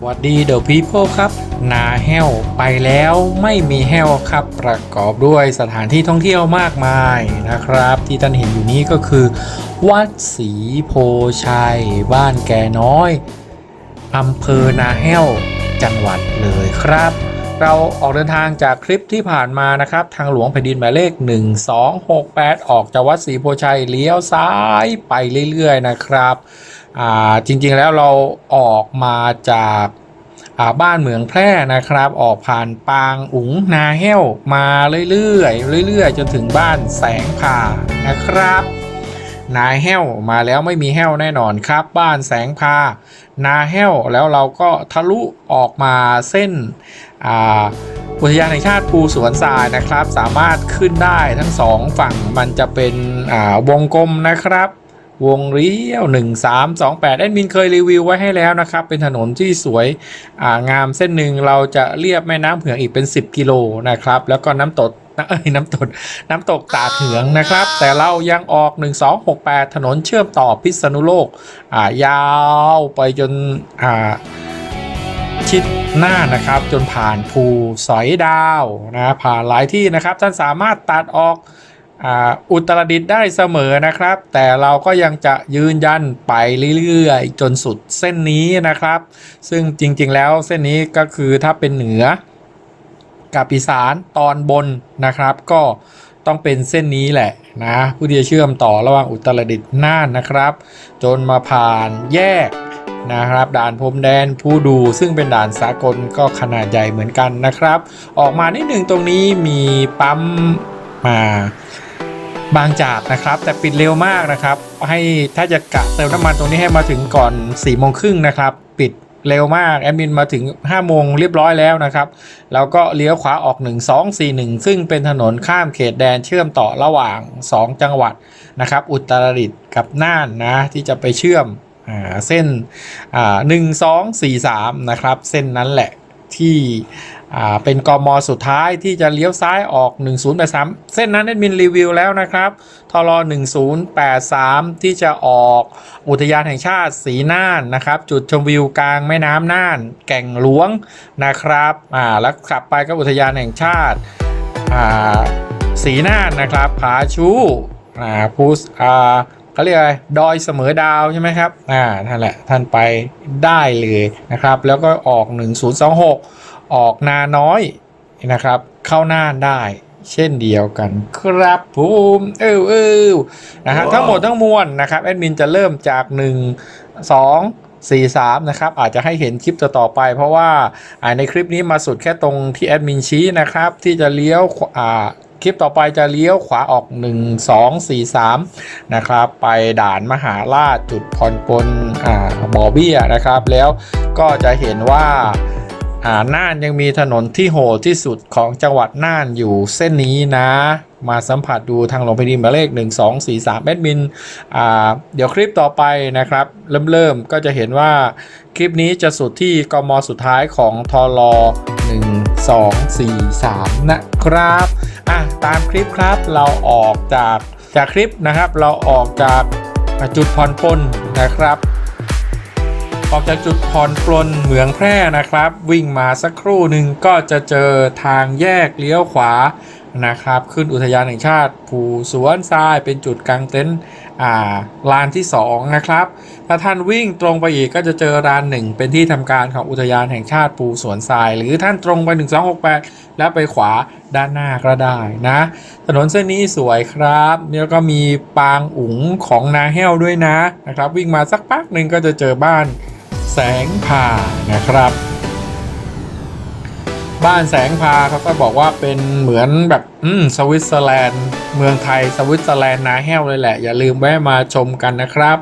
สวัสดีเดอะพีเพิลครับ นาแห้วไปแล้วไม่มีแห้วครับ ประกอบด้วยสถานที่ท่องเที่ยวมากมายนะครับ ที่ท่านเห็นอยู่นี้ก็คือ วัดศรีโพชัย บ้านแก่น้อยอำเภอนาแห้วจังหวัดเลยครับ เราออกเดินทางจากคลิปที่ผ่านมานะครับ ทางหลวงแผ่นดินหมายเลข 1268 ออกจากวัดศรีโพชัยเลี้ยวซ้ายไปเรื่อยๆนะครับ จริงๆแล้วเราออกมาจากาบ้านเหมืองแพร่นะครับ ออกผ่านปางอุ๋งนาแห้วมาเรื่อยๆเรื่อยๆ จนถึงบ้านแสงผ่านะครับนาแห้วมาแล้วไม่มีแห้วแน่นอนครับ บ้านแสงพานาแห้วแล้วเราก็ทะลุออกมาเส้นอุทยานแห่งชาติภูสวนทรายนะครับ สามารถขึ้นได้ทั้งสองฝั่งมันจะเป็นวงกลมนะครับ วงเลี้ยว 1328แอดมินเคยรีวิวไว้ให้แล้วนะครับ เป็นถนนที่สวยอ่างามเส้นหนึ่งเราจะเรียบแม่น้ำเหืองอีกเป็น 10 กิโลนะครับ แล้วก็น้ำตกเอ้ยน้ำตกน้ำตกตาดเหืองนะครับ แต่เรายังออก 1268 ถนนเชื่อมต่อพิษณุโลกอ่ายาวไปจนอ่าชิดหน้านะครับ จนผ่านภูสอยดาวนะผ่านหลายที่นะครับ ท่านสามารถตัดออก อุตรดิตถ์ได้เสมอนะครับ แต่เราก็ยังจะยืนยันไปเรื่อยๆ จนสุดเส้นนี้นะครับ ซึ่งจริงๆแล้วเส้นนี้ก็คือถ้าเป็นเหนือกับอีสานตอนบนนะครับ ก็ต้องเป็นเส้นนี้แหละนะผู้ที่จะเชื่อมต่อระหว่างอุตรดิตถ์น่านนะครับ จนมาผ่านแยกนะครับ ด่านพรมแดนผู้ดูซึ่งเป็นด่านสากลก็ขนาดใหญ่เหมือนกันนะครับ ออกมานิดหนึ่งตรงนี้มีปั๊มมา บางจากนะครับ แต่ปิดเร็วมากนะครับ ให้ถ้าจะกะเติมน้ำมันตรงนี้ให้มาถึงก่อน4ี่โมงครึ่งนะครับ ปิดเร็วมากแอดมินมาถึง5โมงเรียบร้อยแล้วนะครับแล้วก็เลี้ยวขวาออก 1241 ซึ่งเป็นถนนข้ามเขตแดนเชื่อมต่อระหว่าง 2 จังหวัดนะครับ อุตรดิตถ์กับน่านนะที่จะไปเชื่อมอเส้นหนึ่งสองสี่สามนะครับ เส้นนั้นแหละ ที่เป็นกมสุดท้ายที่จะเลี้ยวซ้ายออก 1083 เส้นนั้นได้มินรีวิวแล้วนะครับทร1083 ที่จะออกอุทยานแห่งชาติสีน่านนะครับ จุดชมวิวกลางแม่น้ำน่าน แก่งหลวงนะครับอ่าแล้วขับไปก็อุทยานแห่งชาติอ่าสีน่านนะครับ ผาชูอ่าภูสอ่า เขาเรียกอะไรดอยเสมอดาวใช่ไหมครับอ่านั่นแหละท่านไปได้เลยนะครับ แล้วก็ออก 1026 ออกนาน้อยนะครับ เข้าน่านได้เช่นเดียวกันครับภูมิเออเออนะฮะทั้งหมดทั้งมวลนะครับแอดมินจะเริ่มจาก 1 2 4 3นะครับอาจจะให้เห็นคลิปต่อๆไป เพราะว่าอ่าในคลิปนี้มาสุดแค่ตรงที่แอดมินชี้นะครับ ที่จะเลี้ยวขวาอ่า คลิปต่อไปจะเลี้ยวขวาออก 1 2 4 3 นะครับ ไปด่านมหาราชจุดผ่อนปลนอ่าบอเบี้ยนะครับ แล้วก็จะเห็นว่าอ่าน่านยังมีถนนที่โหดที่สุดของจังหวัดน่านอยู่เส้นนี้นะ มาสัมผัสดูทางหลวงแผ่นดินหมายเลข 1 2 4 3แอดมินอ่าเดี๋ยวคลิปต่อไปนะครับ เริ่มเริ่มก็จะเห็นว่าคลิปนี้จะสุดที่กมสุดท้ายของทอร1 2 4 3 นะครับ อะตามคลิปครับเราออกจากจากคลิปนะครับ เราออกจากจุดผ่อนปลนนะครับ ออกจากจุดผ่อนปลนเหมืองแพร่นะครับ วิ่งมาสักครู่หนึ่งก็จะเจอทางแยกเลี้ยวขวา นะครับ ขึ้นอุทยานแห่งชาติ ภูสวนทรายเป็นจุดกลางเต็นท์อ่าลานที่ 2 นะครับ ถ้าท่านวิ่งตรงไปอีกก็จะเจอลานหนึ่งเป็นที่ทำการของอุทยานแห่งชาติภูสวนทราย หรือท่านตรงไป 1268 แล้วไปขวาด้านหน้าก็ได้นะ ถนนเส้นนี้สวยครับแล้วก็มีปางอุ๋งของนาแห้วด้วยนะนะครับ วิ่งมาสักพักหนึ่งก็จะเจอบ้านแสงผ่านะครับ บ้านแสงพาเขาก็บอกว่าเป็นเหมือนแบบอืมสวิตเซอร์แลนด์เมืองไทยสวิตเซอร์แลนด์นาแห้วเลยแหละ อย่าลืมแวะมาชมกันนะครับ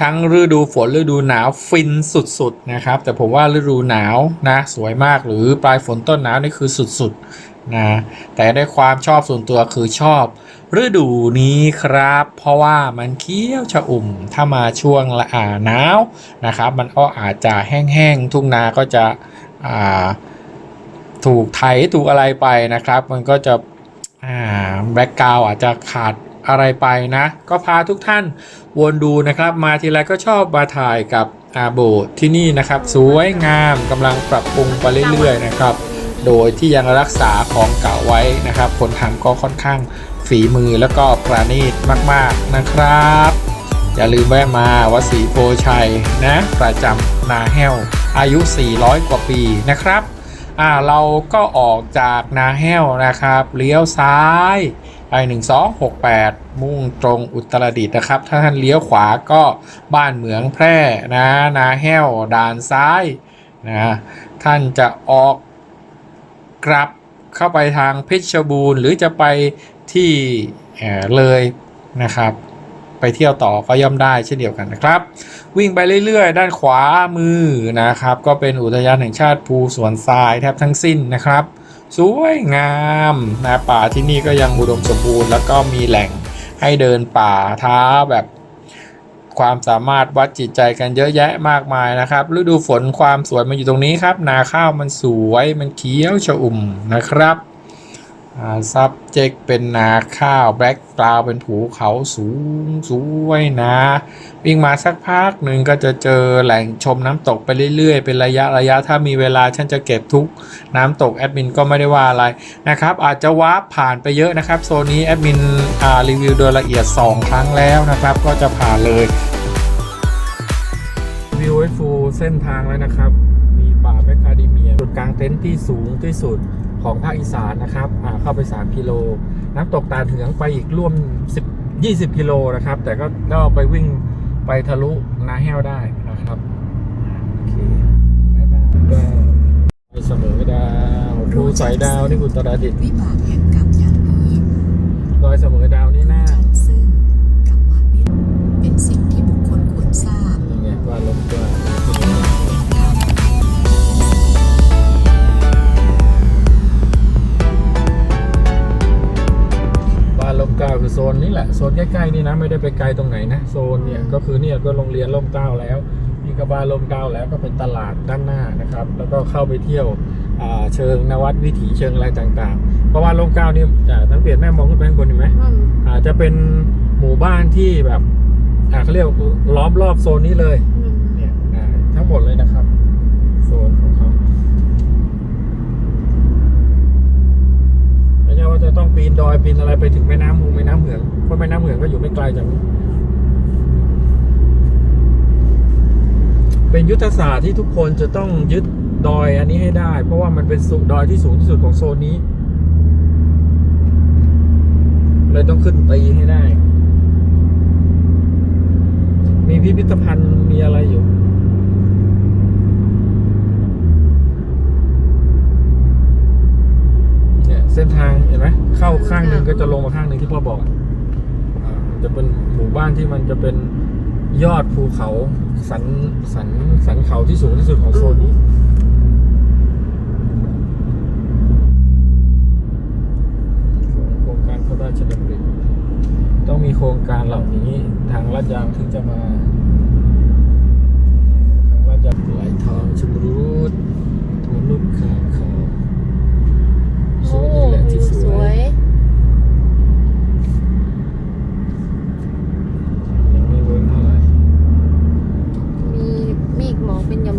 ทั้งฤดูฝนฤดูหนาวฟินสุดๆนะครับ แต่ผมว่าฤดูหนาวนะสวยมากหรือปลายฝนต้นหนาวนี่คือสุดๆนะแต่ในความชอบส่วนตัวคือชอบฤดูนี้ครับ เพราะว่ามันเคี้ยวชะอุ่ม ถ้ามาช่วงละอาหนาวนะครับ มันก็อาจจะแห้งๆทุ่งนาก็จะอ่า ถูกไถถูกอะไรไปนะครับ มันก็จะแบ็กกราวอาจจะขาดอะไรไปนะ ก็พาทุกท่านวนดูนะครับ มาทีไรก็ชอบมาถ่ายกับอาโบสถ์ที่นี่นะครับ สวยงามกำลังปรับปรุงไปเรื่อยๆนะครับ โดยที่ยังรักษาของเก่าไว้นะครับ คนทำก็ค่อนข้างฝีมือแล้วก็ประณีตมากๆนะครับ อย่าลืมแวะมาวัดศรีโพชัยนะ ประจำนาแห้วอายุ 400 กว่าปีนะครับ อ่าเราก็ออกจากนาแห้วนะครับ เลี้ยวซ้ายไป1268 มุ่งตรงอุตรดิตถ์นะครับ ถ้าท่านเลี้ยวขวาก็บ้านเหมืองแพร่นะนาแห้วด่านซ้ายนะท่านจะออกกลับเข้าไปทางเพชรบูรณ์ หรือจะไปที่เออเลยนะครับ ไปเที่ยวต่อก็ย่อมได้เช่นเดียวกันนะครับ วิ่งไปเรื่อยๆ ด้านขวามือนะครับ ก็เป็นอุทยานแห่งชาติภูสวนทรายแทบทั้งสิ้นนะครับ สวยงามนะป่าที่นี่ก็ยังอุดมสมบูรณ์แล้วก็มีแหล่งให้เดินป่าท้าแบบความสามารถวัดจิตใจกันเยอะแยะมากมายนะครับ ฤดูฝนความสวยมันอยู่ตรงนี้ครับ นาข้าวมันสวยมันเขียวชอุ่มนะครับ ซับเจกเป็นนาข้าวแบล็กกราวเป็นภูเขาสูงสวยนะวิ่งมาสักพักหนึ่งก็จะเจอแหล่งชมน้ำตกไปเรื่อยๆ เป็นระยะระยะถ้ามีเวลาฉันจะเก็บทุกน้ำตกแอดมินก็ไม่ได้ว่าอะไรนะครับ อาจจะวาร์ปผ่านไปเยอะนะครับโซนนี้แอดมินรีวิวโดยละเอียด 2 ครั้งแล้วนะครับ ก็จะผ่านเลยวิวไว้ฟูเส้นทางแล้วนะครับ มีป่าแมคคาเดเมียจุดกลางเต็นท์ที่สูงที่สุด ของภาคอีสานนะครับอ่าเข้าไป 3 กิโล น้ำตกตาเถืองไปอีกร่วม 10 20 กิโลนะครับ แต่ก็ก็ไปวิ่งไปทะลุนาแห้วได้นะครับโอเคบ๊ายบายไปเสมอดาวภูสายดาวนี่อุตรดิตถ์วิบากแห่งกรรมอย่างนี้ดอยเสมอดาวนี่น่า มเกล้าคือโซนนี้แหละโซนใกล้ๆนี่นะไม่ได้ไปไกลตรงไหนนะโซนเนี่ยก็คือเนี่ยก็โรงเรียนลมเกล้าแล้วนี่ก็บ้านลมเกล้าแล้วก็เป็นตลาดด้านหน้านะครับ แล้วก็เข้าไปเที่ยวอ่าเชิงนวัดวิถีเชิงอะไรต่างๆ เพราะว่าลมเกล้านี่อ่าสังเกตแม่มองขึ้นไปข้างบนเห็นไหมอาจจะเป็นหมู่บ้านที่แบบอ่าเขาเรียกว่าล้อมรอบโซนนี้เลยเนี่ยอ่าทั้งหมดเลยนะครับ โซนของเขาไม่ใช่ว่าจะต้องปีนดอยปีนอะไรไปถึงแม่น้ำหงแม่น้ำเหมืองเพราะแม่น้ำเหมืองก็อยู่ไม่ไกลจากนี้เป็นยุทธศาสตร์ที่ทุกคนจะต้องยึดดอยอันนี้ให้ได้ เพราะว่ามันเป็นสุดอยที่สูงที่สุดของโซนนี้ เลยต้องขึ้นตีให้ได้ มีพิพิธภัณฑ์มีอะไรอยู่ เนี่ยเส้นทางเห็นไหมเข้าข้างหนึ่งก็จะลงมาข้างหนึ่งที่พ่อบอกอะอ่าจะเป็นหมู่บ้านที่มันจะเป็นยอดภูเขาสันสันสันเขาที่สูงที่สุดของโซนนี้โครงการพระราชดำริต้องมีโครงการเหล่านี้ทางลาดยางถึงจะมาทางลาดยางไหลทองชมรูดมนุษย์ขาเขาสวย นี่แหละที่สวย ยังไม่เวิร์กเท่าไหร่มีเมฆหมอกเป็นหย่อม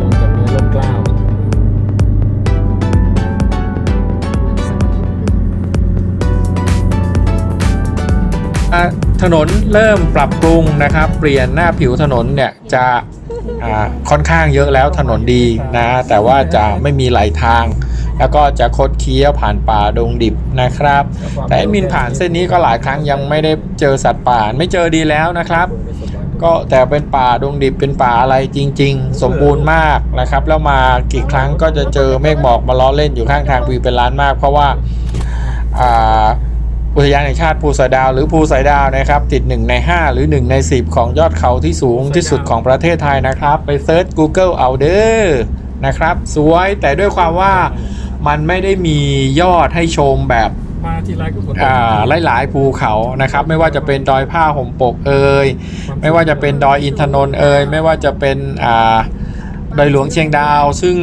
ลงจากเนื้อลมกล้าวอะถนนเริ่มปรับปรุงนะครับ เปลี่ยนหน้าผิวถนนเนี่ยจะอ่า ค่อนข้างเยอะแล้วถนนดีนะ แต่ว่าจะไม่มีไหลทาง แล้วก็จะคดเคี้ยวผ่านป่าดงดิบนะครับ แต่มินผ่านเส้นนี้ก็หลายครั้งยังไม่ได้เจอสัตว์ป่าไม่เจอดีแล้วนะครับก็แต่เป็นป่าดงดิบเป็นป่าอะไรจริง ๆ สมบูรณ์มากนะครับ แล้วมากี่ครั้งก็จะเจอเมฆหมอกมาล้อเล่นอยู่ข้างทางวิวเป็นล้านมาก เพราะว่าอ่า อุทยานแห่งชาติภูสอยดาวหรือภูสอยดาวนะครับ ติด 1 ใน 5 หรือ 1 ใน 10 ของยอดเขาที่สูงที่สุดของประเทศไทยนะครับ ไปเซิร์ช Google เอาเด้อนะครับ สวยแต่ด้วยความว่ามันไม่ได้มียอดให้ชมแบบมาทีไรก็ฝนตกอ่าหลายๆภูเขานะครับ ไม่ว่าจะเป็นดอยผ้าห่มปกเอ่ยไม่ว่าจะเป็นดอยอินทนนท์เอ่ยไม่ว่าจะเป็นอ่า ดอยหลวงเชียงดาว ซึ่ง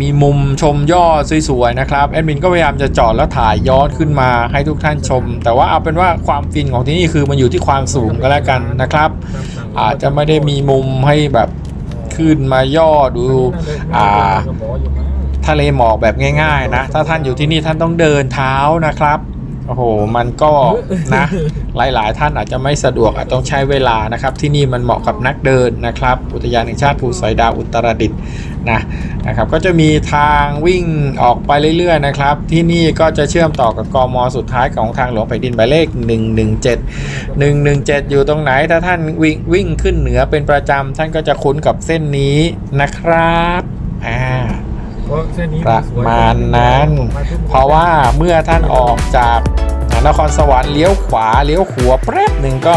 มีมุมชมยอดสวยๆนะครับแอดมินก็พยายามจะจอดแล้วถ่ายย้อนขึ้นมาให้ทุกท่านชม แต่ว่าเอาเป็นว่าความฟินของที่นี่คือมันอยู่ที่ความสูงก็แล้วกันนะครับ อาจจะไม่ได้มีมุมให้แบบขึ้นมาย่อดูอ่าทะเลหมอกแบบง่าย ๆ นะ ถ้าท่านอยู่ที่นี่ท่านต้องเดินเท้านะครับ โอ้โห มันก็นะ หลายๆ ท่านอาจจะไม่สะดวกอาจต้องใช้เวลานะครับ ที่นี่มันเหมาะกับนักเดินนะครับ อุทยานแห่งชาติภูสอยดาวอุตรดิตถ์นะนะครับ ก็จะมีทางวิ่งออกไปเรื่อยๆนะครับ ที่นี่ก็จะเชื่อมต่อกับกมสุดท้ายของทางหลวงแผ่นดินหมายเลข 117 117 อยู่ตรงไหน ถ้าท่านวิ่งวิ่งขึ้นเหนือเป็นประจำท่านก็จะคุ้นกับเส้นนี้นะครับอ่า ประมาณนั้น เพราะว่าเมื่อท่านออกจากนครสวรรค์เลี้ยวขวาเลี้ยวขัวาแป๊บหนึ่งก็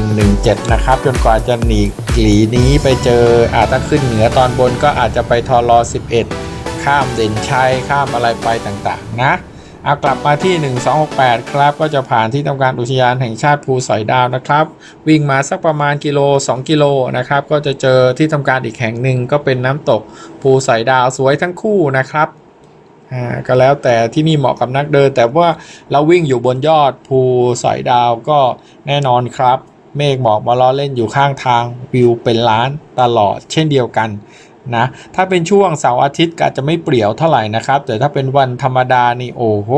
117 นะครับ จนกว่าจะหนีหลีนี้ไปเจออาจจะขึ้นเหนือตอนบนก็อาจจะไปทอรอ11 ข้ามเด่นชัยข้ามอะไรไปต่างๆ นะ เอากลับมาที่ 1268 ครับก็จะผ่านที่ทำการอุทยานแห่งชาติภูสอยดาวนะครับ วิ่งมาสักประมาณกิโล 2 กิโลนะครับ ก็จะเจอที่ทำการอีกแห่งหนึ่งก็เป็นน้ำตกภูสอยดาวสวยทั้งคู่นะครับอ่าก็แล้วแต่ที่นี่เหมาะกับนักเดิน แต่ว่าเราวิ่งอยู่บนยอดภูสอยดาวก็แน่นอนครับ เมฆหมอกมาล้อเล่นอยู่ข้างทางวิวเป็นล้านตลอดเช่นเดียวกัน นะถ้าเป็นช่วงเสาร์อาทิตย์ก็อาจจะไม่เปรี่ยวเท่าไหร่นะครับ แต่ถ้าเป็นวันธรรมดานี่โอ้โห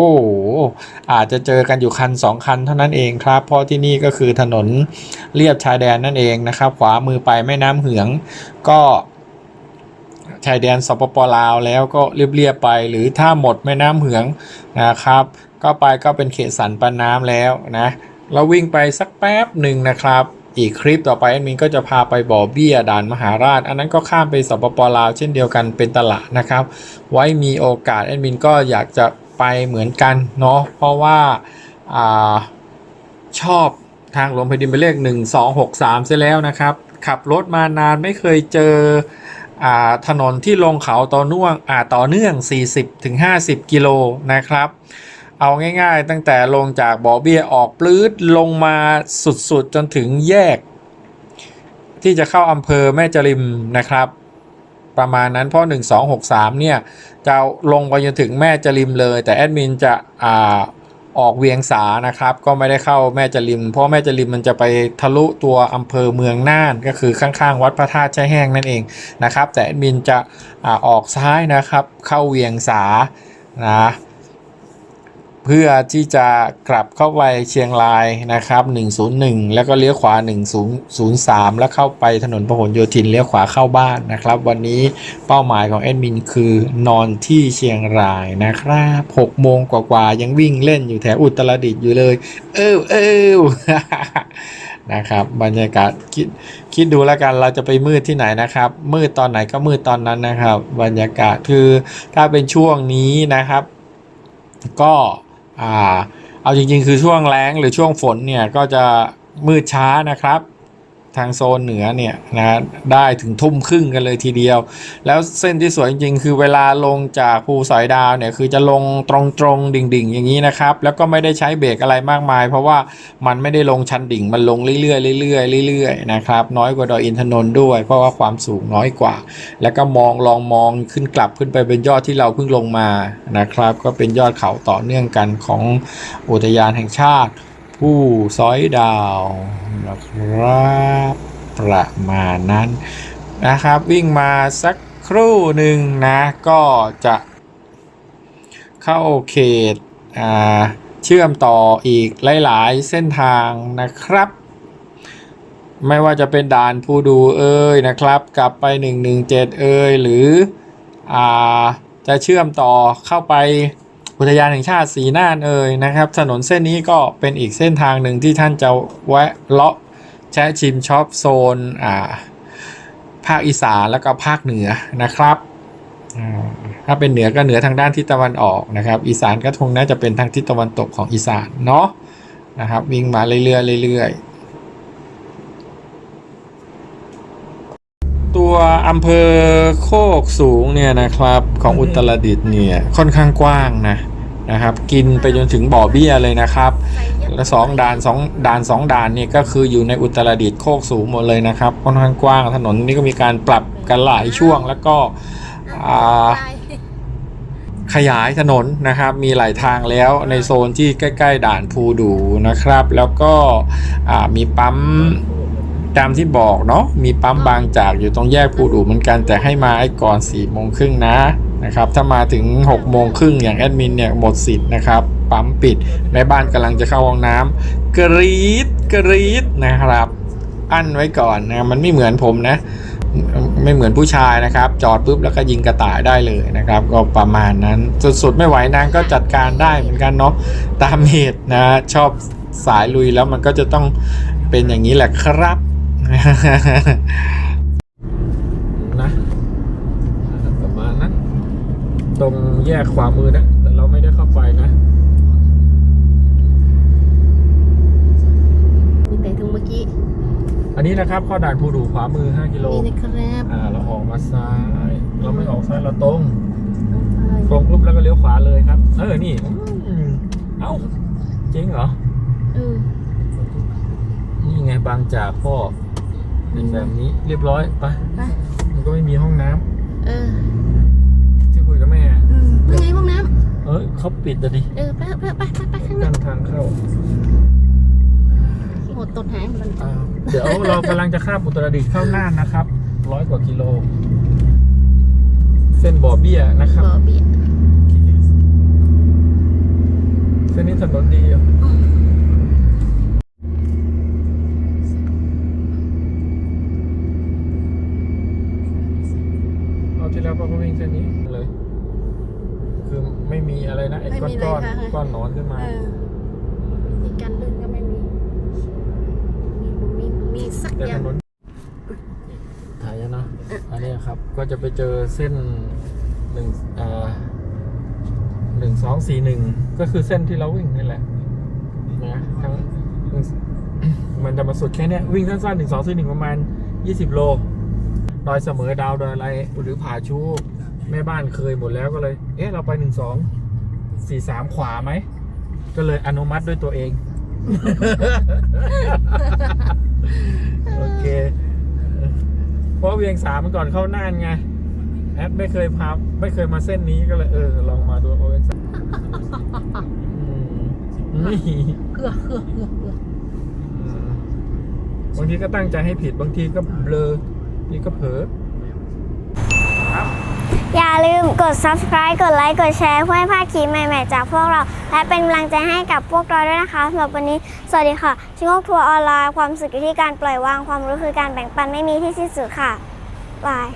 อาจจะเจอกันอยู่คันสองคันเท่านั้นเองครับ เพราะที่นี่ก็คือถนนเลียบชายแดนนั่นเองนะครับ ขวามือไปแม่น้ำเหืองก็ชายแดนสปปลาวแล้วก็เรียบๆไป หรือถ้าหมดแม่น้ำเหืองนะครับ ก็ไปก็เป็นเขตสันปะน้ำแล้วนะเราวิ่งไปสักแป๊บหนึ่งนะครับ อีกคลิปต่อไปแอดมินก็จะพาไปบ่อเบี้ยด่านมหาราช อันนั้นก็ข้ามไปสปปลาวเช่นเดียวกันเป็นตลาดนะครับ ไว้มีโอกาสแอดมินก็อยากจะไปเหมือนกันเนาะเพราะว่าอาชอบทางหลวงแผ่นดินไปเลข 1263เสียแล้วนะครับ ขับรถมานานไม่เคยเจอถนนที่ลงเขาต่อเนื่องต่อเนื่อง 40-50 กิโลนะครับ เอาง่ายๆ ตั้งแต่ลงจากบ่อเบี้ยออกปลื้ดลงมาสุดๆ จนถึงแยก ที่จะเข้าอำเภอแม่จริมนะครับ ประมาณนั้นเพราะ 1263 เนี่ย จะลงไปจนถึงแม่จริมเลย แต่แอดมินจะอ่าออกเวียงสานะครับ ก็ไม่ได้เข้าแม่จริม เพราะแม่จริมมันจะไปทะลุตัวอำเภอเมืองน่าน ก็คือข้างๆ วัดพระธาตุแช่แห้งนั่นเองนะครับ แต่แอดมินจะอาออกซ้ายนะครับ เข้าเวียงสานะ เพื่อที่จะกลับเข้าไปเชียงรายนะครับ 101 แล้วก็เลี้ยวขวา 1003 แล้วเข้าไปถนนพหลโยธินเลี้ยวขวาเข้าบ้านนะครับ วันนี้เป้าหมายของแอดมินคือนอนที่เชียงรายนะครับ6โมงกว่าๆยังวิ่งเล่นอยู่แถวอุตรดิตถ์อยู่เลย เออเออนะครับบรรยากาศคิดคิดดูแล้วกันเราจะไปมืดที่ไหนนะครับ มืดตอนไหนก็มืดตอนนั้นนะครับ บรรยากาศคือถ้าเป็นช่วงนี้นะครับ ก็ อ่าเอาจริงๆ คือช่วงแล้งหรือช่วงฝนเนี่ยก็จะมืดช้านะครับ ทางโซนเหนือเนี่ยนะได้ถึงทุ่มครึ่งกันเลยทีเดียว แล้วเส้นที่สวยจริง ๆ คือเวลาลงจากภูสอยดาวเนี่ยคือจะลงตรงๆดิ่ง ๆ อย่างนี้นะครับแล้วก็ไม่ได้ใช้เบรกอะไรมากมาย เพราะว่ามันไม่ได้ลงชันดิ่งมันลงเรื่อยๆเรื่อยๆเรื่อยๆนะครับน้อยกว่าดอยอินทนนท์ด้วย เพราะว่าความสูงน้อยกว่า แล้วก็มองลองมองขึ้นกลับขึ้นไปเป็นยอดที่เราเพิ่งลงมานะครับ ก็เป็นยอดเขาต่อเนื่องกันของอุทยานแห่งชาติ ผู้ซอยดาวนะครับประมาณนั้นนะครับ วิ่งมาสักครู่หนึ่งนะ ก็จะเข้าเขตเชื่อมต่ออีกหลาย ๆ เส้นทางนะครับ ไม่ว่าจะเป็นด่านผู้ดูเอ้ยนะครับ กลับไป 117 เอ้ยหรืออจะเชื่อมต่อเข้าไป อุทยานแห่งชาติสีน่านเอ่ยนะครับ ถนนเส้นนี้ก็เป็นอีกเส้นทางหนึ่งที่ท่านจะแวะเลาะแชะชิมช็อปโซนอ่าภาคอีสานแล้วก็ภาคเหนือนะครับถ้าเป็นเหนือก็เหนือทางด้านทิศตะวันออกนะครับ อีสานก็คงน่าจะเป็นทางทิศตะวันตกของอีสานเนาะนะครับวิ่งมาเรื่อยๆเรื่อยๆ ตัวอำเภอโคกสูงเนี่ยนะครับของอุตรดิตถ์เนี่ยค่อนข้างกว้างนะนะครับ กินไปจนถึงบ่อเบี้ยเลยนะครับและสองด่านสองด่านสองด่านเนี่ยก็คืออยู่ในอุตรดิตถ์โคกสูงหมดเลยนะครับค่อนข้างกว้างถนนนี้ก็มีการปรับกันหลายช่วงแล้วก็ขยายถนนนะครับมีหลายทางแล้วในโซนที่ใกล้ ๆ ด่านภูดูนะครับ แล้วก็มีปั๊ม ตามที่บอกเนาะมีปั๊มบางจากอยู่ตรงแยกภูดูเหมือนกันแต่ให้มาไอ้ก่อน4ี่โมงครึ่งนะนะครับถ้ามาถึง6กโมงครึ่งอย่างแอดมินเนี่ยหมดสิทธิ์นะครับปั๊มปิดแม่บ้านกำลังจะเข้าห้องน้ำกรี๊ดกรี๊ดนะครับ อั้นไว้ก่อนนะมันไม่เหมือนผมนะ ไม่เหมือนผู้ชายนะครับ จอดปุ๊บแล้วก็ยิงกระต่ายได้เลยนะครับ ก็ประมาณนั้นสุดๆไม่ไหวนางก็จัดการได้เหมือนกันเนาะตามเหตุนะชอบสายลุยแล้วมันก็จะต้องเป็นอย่างนี้แหละครับ นะประมาณนั้น ตรงแยกขวามือนะ แต่เราไม่ได้เข้าไปนะ มีแต่ถึงเมื่อกี้ อันนี้นะครับเข้อด่านภูดูขวามือ 5 กิโล นี่นะครับอ่า เราออกมาซ้าย เราไม่ออกซ้ายเราตรง ตรงปุ๊บแล้วก็เลี้ยวขวาเลยครับ เออ นี่อืมเอ้าจริงเหรอ เออ นี่ไงบางจากพ่อ เป็นแบบนี้เรียบร้อยไปไปมันก็ไม่มีห้องน้ำเออที่คุยกับแม่อืมเป็นไงห้องน้เอ้ยเขาปิดอะดิำเออไปไปไปไปไปข้างหกั้น้านทางเข้าโหดตดหางมันอ่าเดี๋ยวเรากำลังจะข้ามอุตรดิตถ์เข้าน่านนะครับร้อยกว่ากิโล เส้นบ่อเบี้ยนะครับ บ่อเบียดเส้นนี้ถนนดีอยู่เอา ที่แล้วก็วิ่งเส้นนี้เลย คือไม่มีอะไรนะไอ้ก้อนก้อนๆก้อนหนอนขึ้นมาเออมีการลื่นก็ไม่มี มีบุมีมีสักแต่อถย่างนนถ่ายแล้วนะอันนี้ครับ ก็จะไปเจอเส้นหนึ่งอ่าหนึ่งสองสี่หนึ่งก็คือเส้นที่เราวิ่งนี่แหละนะทั้งมันจะมาสุดแค่เนี้ยวิ่งสั้นๆหนึ่งสองสี่หนึ่งประมาณยี่สิบโล ดอยเสมอดาวดอยอะไรหรือผาชูแม่บ้านเคยหมดแล้วก็เลย เอ๊ะ เราไปหนึ่งสองสี่สามขวาไหม ก็เลยอนุมัติด้วยตัวเอง โอเค เพราะเวียงสามมันก่อนเข้าน่านไง แอดไม่เคยพาไม่เคยมาเส้นนี้ก็เลย เออ ลองมาดูเอาเวียงสามอืมนี่เกือเกือเกือเกือบางทีก็ตั้งใจให้ผิดบางทีก็เบลอ นี่ก็เผลอครับอย่าลืมกด subscribe กดไลค์ กดแชร์เพื่อไม่พลาดคลิปใหม่ ๆ จากพวกเรา และเป็นกำลังใจให้กับพวกเราด้วยนะคะสำหรับวันนี้ สวัสดีค่ะ ชิงโกทัวร์ออนไลน์ ความสุขอยู่ที่การปล่อยวาง ความรู้คือการแบ่งปันไม่มีที่สิ้นสุดค่ะ บาย